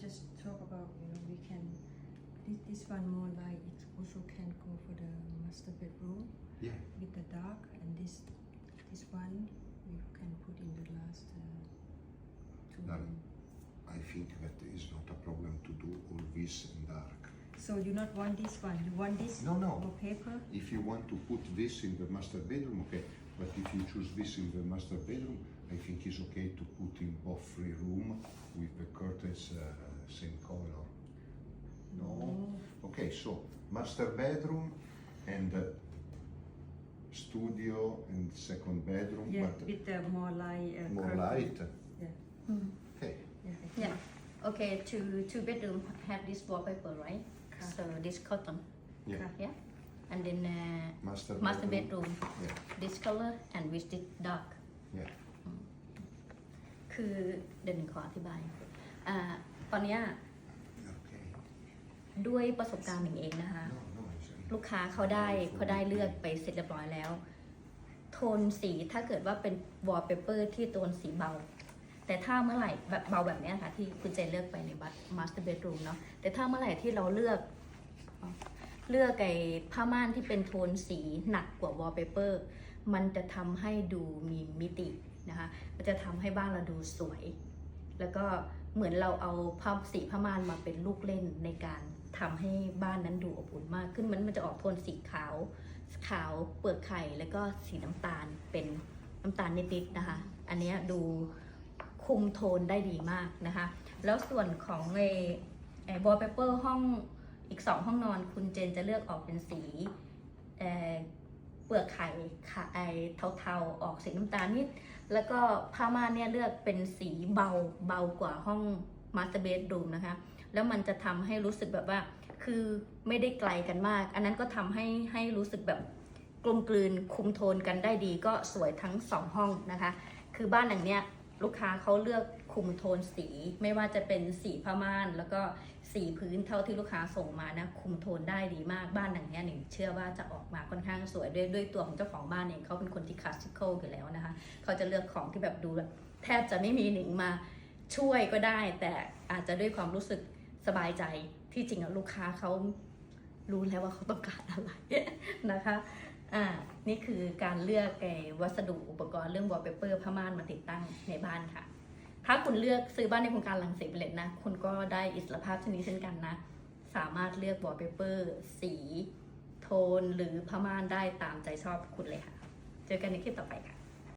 just talk about you know we can this this one more light it also can go for the master bedroom Yeah. with the dark and this this one we can put in the last uh, two room. I think that is not a problem to do all this in dark. So you not want this one you want this No, no. paper? If you want to put this in the master bedroom, okay. But if you choose this in the master bedroom, I think it's okay to put in both free room with the curtains uh, same color. No. Okay, so master bedroom and uh, studio and second bedroom, yeah but with the more light uh, more curtain. light. yeah Okay. yeah, Yeah. Okay, two two bedroom have this wallpaper, right? Correct. So this cotton, Yeah. Correct. yeah. And then uh, Master, master bedroom, Yeah. this color and with this dark. Yeah. คือเดี๋ยวหนึ่งขออธิบายอ่าตอนเนี้ย Okay. ด้วยประสบการณ์หนึ่งเองนะคะ No, no, it's ลูกค้าเขาได้เขาได้เลือกไปเสร็จเรียบร้อยแล้ว โทนสีถ้าเกิดว่าเป็นวอลเปเปอร์ที่โทนสีเบา แต่ถ้าเมื่อไหร่แบบเบาแบบเนี้ยค่ะที่คุณเจนเลือกไปในบัตมาสเตอร์เบดรูมเนาะแต่ถ้าเมื่อไหร่ที่เราเลือก เลือกไอ้ผ้าม่านที่เป็นโทนสีหนักกว่าวอลเปเปอร์มันจะทำให้ดูมีมิตินะคะมันจะทำให้บ้านเราดูสวย แล้วก็เหมือนเราเอาผ้าสีผ้าม่านมาเป็นลูกเล่นในการทำให้บ้านนั้นดูอบอุ่นมากขึ้นมันมันจะออกโทนสีขาว ขาวเปลือกไข่แล้วก็สีน้ำตาลเป็นน้ำตาลนิดๆนะคะ อันนี้ดูคุมโทนได้ดีมากนะคะ แล้วส่วนของไอ้ไอ้บอลเปเปอร์ห้อง อีกสองห้องนอนคุณเจนจะเลือกออกเป็นสีเเปลือกไข่ค่ะไอเทาๆออกสีน้ำตาลนิด แล้วก็ผ้าม่านเนี่ยเลือกเป็นสีเบาเบากว่าห้องมาสเตอร์เบดรูมนะคะ แล้วมันจะทำให้รู้สึกแบบว่า คือไม่ได้ไกลกันมาก อันนั้นก็ทำให้ให้รู้สึกแบบกลมกลืนคุมโทนกันได้ดีก็สวยทั้งสองห้องนะคะ คือบ้านหลังเนี้ยลูกค้าเขาเลือกคุมโทนสี ไม่ว่าจะเป็นสีผ้าม่านแล้วก็ สีพื้นเท่าที่ลูกค้าส่งมานะ คุมโทนได้ดีมากบ้านหลังนี้หนึ่งเชื่อว่าจะออกมาค่อนข้างสวยด้วยด้วยตัวของเจ้าของบ้านเองเขาเป็นคนที่คลาสสิคอลอยู่แล้วนะคะ เขาจะเลือกของที่แบบดูแบบแทบจะไม่มีหนึ่งมาช่วยก็ได้ แต่อาจจะด้วยความรู้สึกสบายใจที่จริงลูกค้าเขารู้แล้วว่าเขาต้องการอะไรนะคะอ่านี่คือการเลือกไอ้วัสดุอุปกรณ์เรื่องวอลเปเปอร์ผ้าม่านมาติดตั้งในบ้านค่ะ ถ้าคุณเลือกซื้อบ้านในโครงการหลังสิตเลตนะ คุณก็ได้อิสรภาพชนิดเช่นกันนะ สามารถเลือกวอลเปเปอร์สีโทนหรือผ้าม่านได้ตามใจชอบคุณเลยค่ะ เจอกันในคลิปต่อไปค่ะ